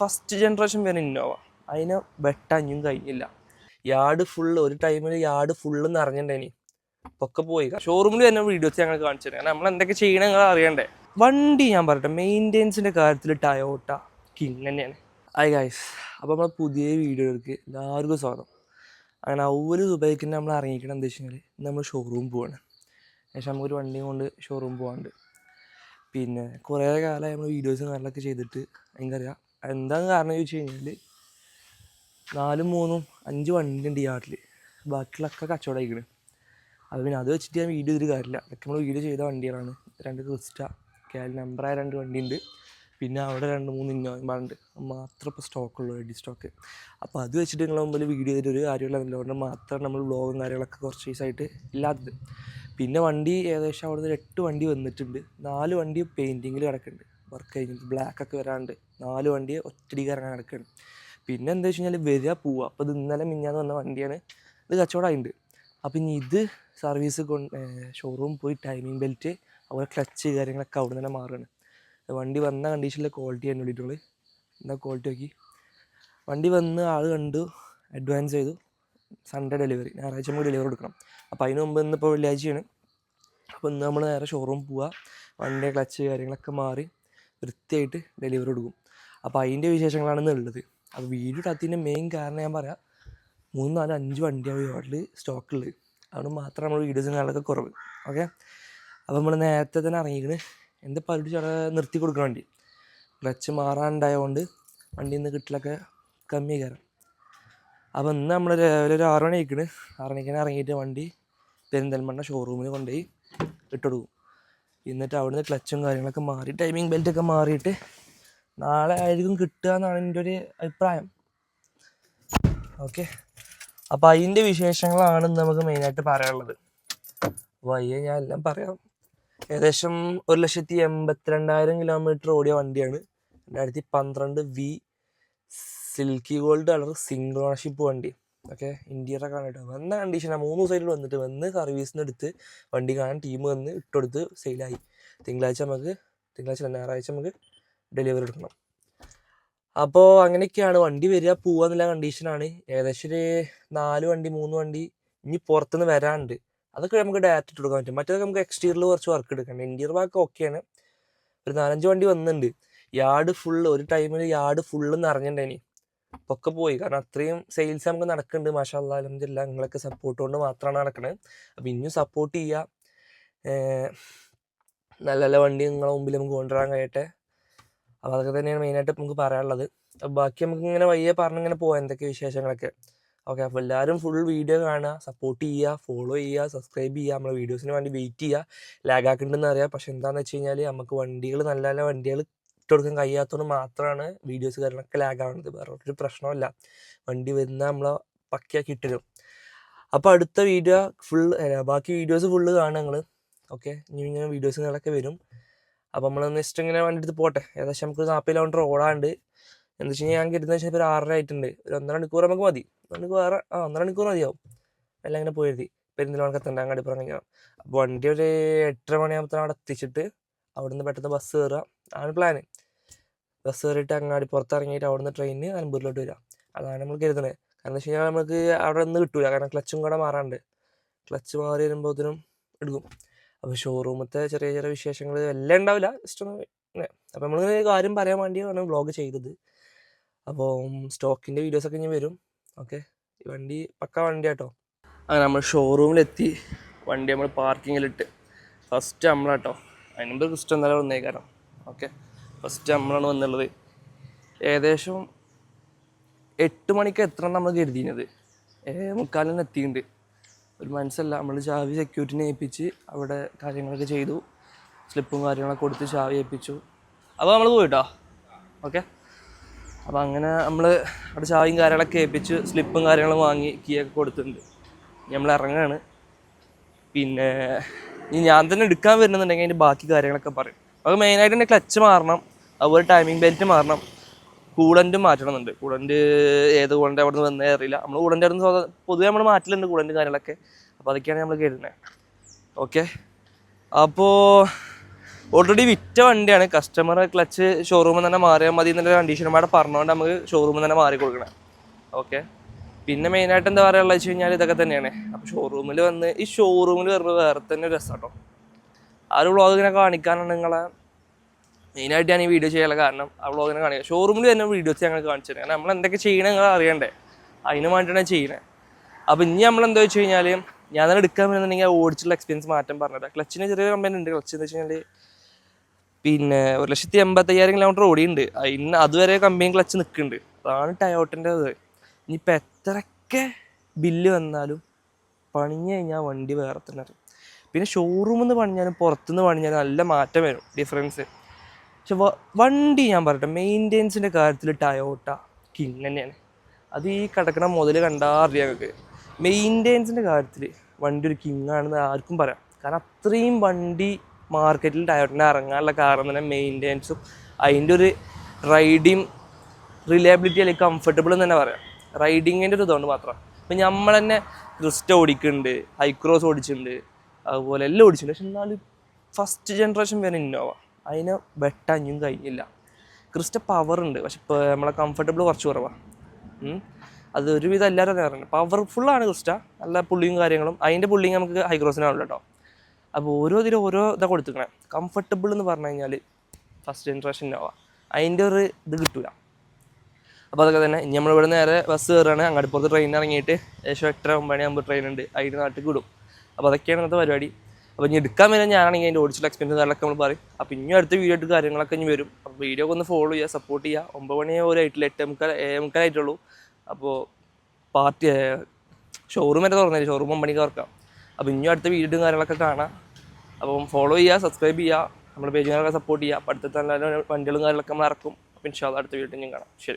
First generation വരെ Innova അതിനെ വെട്ടഞ്ഞും കഴിഞ്ഞില്ല. യാർഡ് ഫുള്ള് ഒരു ടൈമിൽ യാർഡ് ഫുള്ള് നിറഞ്ഞിട്ടുണ്ടായിനി ഒക്കെ പോയി. ഷോറൂമിൽ തന്നെ വീഡിയോസ് ഞങ്ങൾ കാണിച്ചു തരാം. നമ്മൾ എന്തൊക്കെ ചെയ്യണം നിങ്ങൾ അറിയണ്ടേ. വണ്ടി ഞാൻ പറയട്ടെ മെയിന്റെനൻസിന്റെ കാര്യത്തിൽ ടയോട്ട കിങ് തന്നെയാണ്. ഐ ഗൈസ് അപ്പോൾ നമ്മൾ പുതിയ വീഡിയോകൾക്ക് എല്ലാവർക്കും സ്വാഗതം. അങ്ങനെ ഒരു ദുബൈക്കിന്റെ നമ്മൾ ഇറങ്ങിക്കണം എന്താ വെച്ച് കഴിഞ്ഞാൽ നമ്മൾ ഷോറൂം പോവാണ്. ഏകദേശം നമുക്കൊരു വണ്ടിയും കൊണ്ട് ഷോറൂം പോകാണ്ട് പിന്നെ കുറേ കാലമായി നമ്മൾ വീഡിയോസും കാര്യങ്ങളൊക്കെ ചെയ്തിട്ട്. എനിക്കറിയാം എന്താണ് കാരണം ചോദിച്ചു കഴിഞ്ഞാൽ നാലും മൂന്നും അഞ്ച് വണ്ടി ഉണ്ട് ഈ നാട്ടിൽ ബാക്കിയുള്ളൊക്കെ കച്ചവടമായിക്കണ് അത് പിന്നെ അത് വെച്ചിട്ട് ഞാൻ വീഡിയോ ചെയ്തിട്ട് കാര്യമില്ല. അതൊക്കെ നമ്മൾ വീഡിയോ ചെയ്ത വണ്ടികളാണ്. രണ്ട് ക്രിസ്റ്റ കേരള നമ്പറായ രണ്ട് വണ്ടിയുണ്ട്. പിന്നെ അവിടെ രണ്ട് മൂന്ന് ഇന്നോവുണ്ട് മാത്രം ഇപ്പോൾ സ്റ്റോക്കുള്ളൂ റെഡി സ്റ്റോക്ക് അപ്പോൾ അത് വെച്ചിട്ട് നിങ്ങളെ മുമ്പിൽ വീഡിയോ ചെയ്തിട്ട് ഒരു കാര്യമില്ല അതുകൊണ്ട് മാത്രം നമ്മൾ ബ്ലോഗും കാര്യങ്ങളൊക്കെ കുറച്ച് ദിവസമായിട്ട് ഇല്ലാത്തത്. പിന്നെ വണ്ടി ഏകദേശം അവിടെ നിന്ന് എട്ട് വണ്ടി വന്നിട്ടുണ്ട്. നാല് വണ്ടി പെയിന്റിങ്ങിൽ കിടക്കുന്നുണ്ട് വർക്ക് കഴിഞ്ഞിട്ട് ബ്ലാക്ക് ഒക്കെ വരാണ്ട് നാല് വണ്ടി ഒറ്റടി കറങ്ങാൻ കിടക്കുകയാണ് പിന്നെ എന്താ വെച്ച് കഴിഞ്ഞാൽ വരിക പോവുക. അപ്പോൾ ഇത് ഇന്നലെ മിഞ്ഞാന്ന് വന്ന വണ്ടിയാണ്. ഇത് കച്ചവടമായിട്ടുണ്ട് അപ്പോൾ ഇനി ഇത് സർവീസ് കൊണ്ട് ഷോറൂം പോയി ടൈമിംഗ് ബെൽറ്റ് അതുപോലെ ക്ലച്ച് കാര്യങ്ങളൊക്കെ അവിടെ തന്നെ മാറുകയാണ് വണ്ടി വന്ന കണ്ടീഷനിലെ ക്വാളിറ്റി തന്നെ വിളിയിട്ടുള്ളൂ എന്താ ക്വാളിറ്റി നോക്കി. വണ്ടി വന്ന് ആൾ കണ്ടു അഡ്വാൻസ് ചെയ്തു. സൺഡേ ഡെലിവറി ഞായറാഴ്ച നമുക്ക് ഡെലിവറി കൊടുക്കണം. അപ്പോൾ അതിന് മുമ്പ് ഇന്നിപ്പോൾ വെള്ളിയാഴ്ചയാണ്. അപ്പോൾ ഇന്ന് നമ്മൾ നേരെ ഷോറൂം പോവുക വണ്ടി ക്ലച്ച് കാര്യങ്ങളൊക്കെ മാറി. വൃത്തിയായിട്ട് ഡെലിവറി കൊടുക്കും. അപ്പോൾ അതിന്റെ വിശേഷങ്ങളാണ് ഉള്ളത്. അപ്പോൾ വീഡിയോ ഇടാത്തതിന്റെ മെയിൻ കാരണം ഞാൻ പറയാം. മൂന്ന് നാല് അഞ്ച് വണ്ടിയാണ് യോട്ടിൽ സ്റ്റോക്കുള്ളത് അതുകൊണ്ട് മാത്രം നമ്മൾ വീഡിയോസും കാണാനൊക്കെ കുറവ്. ഓക്കെ അപ്പോൾ നമ്മൾ നേരത്തെ തന്നെ ഇറങ്ങിക്കണ്. എന്റെ പലരും ചില നിർത്തി കൊടുക്കണം വണ്ടി? ക്ലച്ച് മാറാനുണ്ടായതുകൊണ്ട് വണ്ടിയിൽ നിന്ന് കിട്ടലൊക്കെ കമ്മി കയറാം. അപ്പോൾ ഇന്ന് നമ്മൾ രാവിലെ ഒരു ആറ് മണി ആയിക്കണ്. ആറ് ഇറങ്ങിയിട്ട് വണ്ടി പെരിന്തൽമണ്ണ ഷോറൂമിൽ കൊണ്ടുപോയി ഇട്ടുകൊടുക്കും എന്നിട്ട് അവിടുന്ന് ക്ലച്ചും കാര്യങ്ങളൊക്കെ മാറി. ടൈമിംഗ് ബെൽറ്റൊക്കെ മാറിയിട്ട് നാളെ ആയിരിക്കും കിട്ടുക എന്നാണ് എന്റെ ഒരു അഭിപ്രായം. ഓക്കെ അപ്പോൾ അതിന്റെ വിശേഷങ്ങളാണ് നമുക്ക് മെയിനായിട്ട് പറയാനുള്ളത്. വയ്യ ഞാൻ എല്ലാം പറയാം. ഏകദേശം ഒരു ലക്ഷത്തി എൺപത്തിരണ്ടായിരം കിലോമീറ്റർ ഓടിയ വണ്ടിയാണ്. രണ്ടായിരത്തി പന്ത്രണ്ട് V silky gold colour single ownership വണ്ടി. ഓക്കെ ഇന്ത്യയുടെ കാണിട്ട് വന്ന കണ്ടീഷനാണ് മൂന്ന് സൈഡിൽ വന്നിട്ട് വന്ന് സർവീസിന് എടുത്ത് വണ്ടി കാണാൻ ടീം വന്ന് ഇട്ടെടുത്ത് സെയിലായി തിങ്കളാഴ്ച നമുക്ക് തിങ്കളാഴ്ച ഞായറാഴ്ച നമുക്ക് ഡെലിവറി എടുക്കണം. അപ്പോൾ അങ്ങനെയൊക്കെയാണ്. വണ്ടി വരിക പോവുക എന്നുള്ള കണ്ടീഷനാണ് ഏകദേശം ഒരു നാല് വണ്ടി മൂന്ന് വണ്ടി ഇനി പുറത്തുനിന്ന് വരാനുണ്ട്. അതൊക്കെ നമുക്ക് ഡയറക്റ്റ് ഇട്ട് കൊടുക്കാൻ പറ്റും. മറ്റേതൊക്കെ നമുക്ക് എക്സ്റ്റീരിയറിൽ കുറച്ച് വർക്ക് എടുക്കണം ഇന്റീരിയർ ഭാഗം ഓക്കെയാണ് ഒരു നാലഞ്ച് വണ്ടി വന്നിട്ടുണ്ട് യാർഡ് ഫുള്ള് ഒരു ടൈമിൽ യാർഡ് ഫുള്ള് നിറഞ്ഞിട്ടുണ്ടായിനി ഒക്കെ പോയി. കാരണം അത്രയും സെയിൽസ് നമുക്ക് നടക്കുന്നുണ്ട് മാഷാ അല്ലാ അലഹമില്ല നിങ്ങളൊക്കെ സപ്പോർട്ട് കൊണ്ട് മാത്രമാണ് നടക്കുന്നത് അപ്പോൾ ഇനിയും സപ്പോർട്ട് ചെയ്യുക നല്ല നല്ല വണ്ടി നിങ്ങളെ മുമ്പിൽ നമുക്ക് കൊണ്ടുവരാൻ കഴിയട്ടെ. അപ്പോൾ അതൊക്കെ തന്നെയാണ് മെയിനായിട്ട് നമുക്ക് പറയാനുള്ളത്. അപ്പോൾ ബാക്കി നമുക്ക് ഇങ്ങനെ വയ്യേ പറഞ്ഞിങ്ങനെ പോകാം എന്തൊക്കെ വിശേഷങ്ങളൊക്കെ? ഓക്കെ അപ്പോൾ എല്ലാവരും ഫുൾ വീഡിയോ കാണുക. സപ്പോർട്ട് ചെയ്യുക ഫോളോ ചെയ്യുക സബ്സ്ക്രൈബ് ചെയ്യുക നമ്മളെ വീഡിയോസിന് വേണ്ടി വെയിറ്റ് ചെയ്യുക ലാഗ് ആക്കുന്നുണ്ടെന്ന് അറിയാം. പക്ഷെ എന്താണെന്ന് വെച്ച് കഴിഞ്ഞാൽ നമുക്ക് വണ്ടികൾ നല്ല നല്ല വണ്ടികൾ കൊടുക്കാൻ കഴിയാത്തതുകൊണ്ട് മാത്രമാണ് വീഡിയോസ് കാര്യങ്ങളൊക്കെ ലാഗ് ആവുന്നത് വേറെ ഒരു പ്രശ്നമല്ല വണ്ടി വരുന്ന നമ്മളെ പക്കയാക്കി ഇട്ടിരും അപ്പോൾ അടുത്ത വീഡിയോ ഫുൾ ബാക്കി വീഡിയോസ് ഫുള്ള് കാണുക നിങ്ങൾ ഓക്കെ ഇനി ഇങ്ങനെ വീഡിയോസുകളൊക്കെ വരും. അപ്പോൾ നമ്മൾ നെക്സ്റ്റ് ഇങ്ങനെ വണ്ടി എടുത്ത് പോട്ടെ. ഏകദേശം നമുക്ക് നാൽപ്പത് കിലോമീറ്റർ ഓടാണ്ട്. എന്താ വെച്ച് കഴിഞ്ഞാൽ ഞാൻ കരുതുന്ന വെച്ചാൽ ഒരു ആറര ആയിട്ടുണ്ട്. ഒരു ഒന്നര മണിക്കൂർ നമുക്ക് മതി. മണിക്കൂർ ആറ് ആ ഒന്നര മണിക്കൂർ മതിയാവും. എല്ലാം ഇങ്ങനെ പോയിരുതി പെരുന്തൽമണ്ണക്ക് എത്തണ്ട അങ്ങാടി പറഞ്ഞാൽ അപ്പോൾ വണ്ടി ഒരു എട്ടര മണിയാകുമ്പോൾ അവിടെ എത്തിച്ചിട്ട് അവിടുന്ന് പെട്ടെന്ന് ബസ് കയറുക ആണ് പ്ലാന് ബസ് കയറിയിട്ട് അങ്ങാടി പുറത്തിറങ്ങിയിട്ട് അവിടുന്ന് ട്രെയിനിന് നിലമ്പൂരിലോട്ട് വരിക അതാണ് നമ്മൾ കരുതുന്നത്. കാരണം വെച്ച് കഴിഞ്ഞാൽ നമുക്ക് അവിടെ നിന്ന് കിട്ടൂല. കാരണം ക്ലച്ചും കൂടെ മാറാണ്ട്. ക്ലച്ച് മാറി വരുമ്പോഴത്തേനും എടുക്കും. അപ്പോൾ ഷോറൂമത്തെ ചെറിയ ചെറിയ വിശേഷങ്ങൾ എല്ലാം ഉണ്ടാവില്ല. ജസ്റ്റ് ഒന്ന് അപ്പോൾ നമ്മൾ കാര്യം പറയാൻ വേണ്ടിയാണ് വ്ളോഗ് ചെയ്തത്. അപ്പോൾ സ്റ്റോക്കിന്റെ വീഡിയോസൊക്കെ ഇനി വരും. ഓക്കെ ഈ വണ്ടി പക്ക വണ്ടി കേട്ടോ അങ്ങനെ നമ്മൾ ഷോറൂമിലെത്തി വണ്ടി നമ്മൾ പാർക്കിങ്ങിലിട്ട് ഫസ്റ്റ് നമ്മളാട്ടോ. അതിന് മുമ്പ് ക്രിസ്റ്റം എന്തായാലും വന്നേക്കാരം. ഓക്കെ ഫസ്റ്റ് നമ്മളാണ് വന്നുള്ളത്. ഏകദേശം എട്ട് മണിക്ക് എത്ര നമ്മൾ കരുതിയത് ഏ മുക്കാലിന് എത്തിയിട്ടുണ്ട്. ഒരു മനസ്സല്ല. നമ്മൾ ചാവി സെക്യൂരിറ്റിനെ ഏൽപ്പിച്ച് അവിടെ കാര്യങ്ങളൊക്കെ ചെയ്തു. സ്ലിപ്പും കാര്യങ്ങളൊക്കെ കൊടുത്ത് ചാവി ഏൽപ്പിച്ചു. അപ്പോൾ നമ്മൾ പോയിട്ടോ? ഓക്കെ. അപ്പോൾ അങ്ങനെ നമ്മൾ അവിടെ ചാവിയും കാര്യങ്ങളൊക്കെ ഏൽപ്പിച്ച് സ്ലിപ്പും കാര്യങ്ങളും വാങ്ങി കീയൊക്കെ കൊടുത്തിട്ടുണ്ട്. നമ്മൾ ഇറങ്ങാണ്. പിന്നെ ഇനി ഞാൻ തന്നെ എടുക്കാൻ വരുന്നുണ്ടെങ്കിൽ അതിന്റെ ബാക്കി കാര്യങ്ങളൊക്കെ പറയും. അപ്പോൾ മെയിനായിട്ട് എന്റെ ക്ലച്ച് മാറണം. അതുപോലെ ടൈമിംഗ് ബെൽറ്റ് മാറണം. കൂളന്റും മാറ്റണമെന്നുണ്ട്. കൂടന്റ് ഏത് കൂളന്റ് അവിടെ നിന്ന് വന്നേ അറിയില്ല. നമ്മൾ കൂളന്റ് അവിടെ നിന്ന് പൊതുവെ നമ്മൾ മാറ്റലുണ്ട് കൂളന്റ് കാര്യങ്ങളൊക്കെ. അപ്പോൾ അതൊക്കെയാണ് നമ്മൾ കരുതുന്നത് ഓക്കെ അപ്പോൾ ഓൾറെഡി വിറ്റ വണ്ടിയാണ്. കസ്റ്റമർ ക്ലച്ച് ഷോറൂമിൽ തന്നെ മാറിയാൽ മതി എന്നുള്ള കണ്ടീഷനുമായിട്ട് പറഞ്ഞുകൊണ്ട് നമുക്ക് ഷോറൂമിൽ തന്നെ മാറി കൊടുക്കണം. ഓക്കെ പിന്നെ മെയിനായിട്ട് എന്താ പറയുക വെച്ച് കഴിഞ്ഞാൽ ഇതൊക്കെ തന്നെയാണ്. അപ്പോൾ ഷോറൂമിൽ വന്ന് ഈ ഷോറൂമിൽ വരുമ്പോൾ വേറെ തന്നെ ഒരു രസം കേട്ടോ ആ ഒരു വ്ളോഗ് ഇങ്ങനെ കാണിക്കാനാണ് നിങ്ങളെ മെയിനായിട്ട് ഞാൻ ഈ വീഡിയോ ചെയ്യാനുള്ള കാരണം ആ വ്ളോഗിനെ കാണിക്കുക ഷോറൂമിൽ തന്നെ വീഡിയോസ് ഞങ്ങൾ കാണിച്ചു കാരണം നമ്മൾ എന്തൊക്കെ ചെയ്യണേ നിങ്ങൾ അറിയണ്ടേ. അതിന് വേണ്ടിയിട്ടാണ് ചെയ്യണേ അപ്പോൾ ഇനി നമ്മൾ എന്താ വെച്ച് കഴിഞ്ഞാൽ ഞാൻ തന്നെ എടുക്കാൻ വരുന്നുണ്ടെങ്കിൽ ഓടിച്ചുള്ള എക്സ്പീരിയൻസ് മാറ്റം പറഞ്ഞത്. ക്ലച്ചിന് ചെറിയ കമ്പനി ഉണ്ട്. ക്ലച്ച് എന്ന് വെച്ച് കഴിഞ്ഞാൽ പിന്നെ ഒരു ലക്ഷത്തി എൺപത്തയ്യായിരം കിലോമീറ്റർ ഓടിയുണ്ട് അതിന് അതുവരെ കമ്പനി ക്ലച്ച് നിൽക്കുന്നുണ്ട് അതാണ് ടയോട്ടിന്റെ ഇത്. ഇനിയിപ്പോൾ എത്രയൊക്കെ ബില്ല് വന്നാലും പണിഞ്ഞു കഴിഞ്ഞാൽ വണ്ടി വേറെ തന്നെ പിന്നെ ഷോറൂമിൽ നിന്ന് പണിഞ്ഞാലും പുറത്തുനിന്ന് പണിഞ്ഞാലും നല്ല മാറ്റം വരും. ഡിഫറൻസ് പക്ഷെ വണ്ടി ഞാൻ പറയട്ടെ മെയിന്റെനൻസിന്റെ കാര്യത്തിൽ ടയോട്ട കിങ് തന്നെയാണ്. അത് ഈ കിടക്കണ മുതൽ കണ്ടാൽ അറിയാം ഞങ്ങൾക്ക് മെയിന്റെനൻസിന്റെ കാര്യത്തിൽ വണ്ടി ഒരു കിങ് ആണെന്ന് ആർക്കും പറയാം. കാരണം അത്രയും വണ്ടി മാർക്കറ്റിൽ ടയോട്ടിന്റെ ഇറങ്ങാനുള്ള കാരണം തന്നെ മെയിന്റെനൻസും അതിന്റെ ഒരു റൈഡിങ് റിലയബിലിറ്റി അല്ലെങ്കിൽ കംഫർട്ടബിൾ എന്ന് തന്നെ പറയാം. റൈഡിങ്ങിന്റെ ഒരു ഇതുകൊണ്ട് മാത്രം. ഇപ്പം നമ്മൾ തന്നെ ക്രിസ്റ്റ ഓടിക്കുന്നുണ്ട് ഹൈക്രോസ് ഓടിച്ചിട്ടുണ്ട് അതുപോലെ എല്ലാം ഓടിച്ചിട്ടുണ്ട് പക്ഷെ എന്നാലും ഫസ്റ്റ് ജനറേഷൻ വരെ ഇന്നോവ അതിന് വെട്ടഞ്ഞും കഴിഞ്ഞില്ല. ക്രിസ്റ്റ പവർ ഉണ്ട്. പക്ഷെ നമ്മളെ കംഫർട്ടബിൾ കുറച്ച് കുറവാണ് അത് ഒരുവിധം എല്ലാവരും അറിയാറുണ്ട് പവർഫുള്ളാണ് ക്രിസ്റ്റ നല്ല പുള്ളിയും കാര്യങ്ങളും. അതിന്റെ പുള്ളിയും നമുക്ക് ഹൈക്രോസിനാണല്ലോ കേട്ടോ അപ്പോൾ ഓരോ ഇതിലും ഓരോ ഇതാണ് കൊടുത്തിരിക്കണേ. കംഫർട്ടബിൾ എന്ന് പറഞ്ഞു കഴിഞ്ഞാൽ ഫസ്റ്റ് ജനറേഷൻ ഇന്നോവ അതിന്റെ ഒരു ഇത് കിട്ടില്ല അപ്പോൾ അതൊക്കെ തന്നെ. ഇനി നമ്മളിവിടെ നേരെ ബസ് കയറുകയാണ് അങ്ങോട്ട് പുറത്ത് ട്രെയിൻ ഇറങ്ങിയിട്ട് ഏകദേശം എട്ടര ഒമ്പത് ട്രെയിൻ ഉണ്ട്. അതിന്റെ നാട്ടിൽ വിടും. അപ്പോൾ അതൊക്കെയാണ് ഇന്നത്തെ പരിപാടി. അപ്പോൾ ഇനി എടുക്കാൻ വരാൻ ഞാനാണെങ്കിൽ അതിന്റെ ഓടിച്ചിട്ടുള്ള എക്സ്പീരിയൻസ് കാര്യങ്ങളൊക്കെ നമ്മൾ പറയും. അപ്പോൾ ഇനി അടുത്ത വീഡിയോ ആയിട്ട് കാര്യങ്ങളൊക്കെ ഇനി വരും. അപ്പോൾ വീഡിയോ ഒന്ന് ഫോളോ ചെയ്യുക സപ്പോർട്ട് ചെയ്യുക. ഒമ്പത് മണി ഒരു ആയിട്ടില്ല എട്ട് മുക്കാൽ മുക്കാലായിട്ടുള്ളൂ അപ്പോൾ പാർട്ടി ഷോറൂം വരെ തുറന്നില്ല ഷോറൂം ഒമ്പണിക്ക് തുറക്കാം. അപ്പോൾ ഇനി അടുത്ത വീഡിയോ കാര്യങ്ങളൊക്കെ കാണാം. അപ്പം ഫോളോ ചെയ്യുക സബ്സ്ക്രൈബ് ചെയ്യുക. നമ്മുടെ പേജുകളൊക്കെ സപ്പോർട്ട് ചെയ്യുക. അപ്പോൾ അടുത്ത നല്ല വണ്ടികളും കാര്യങ്ങളൊക്കെ നമ്മൾ ഇറക്കും. അപ്പോൾ ഇൻഷാല്ല അടുത്ത വീഡിയോ ഞാൻ കാണാം. ശരി.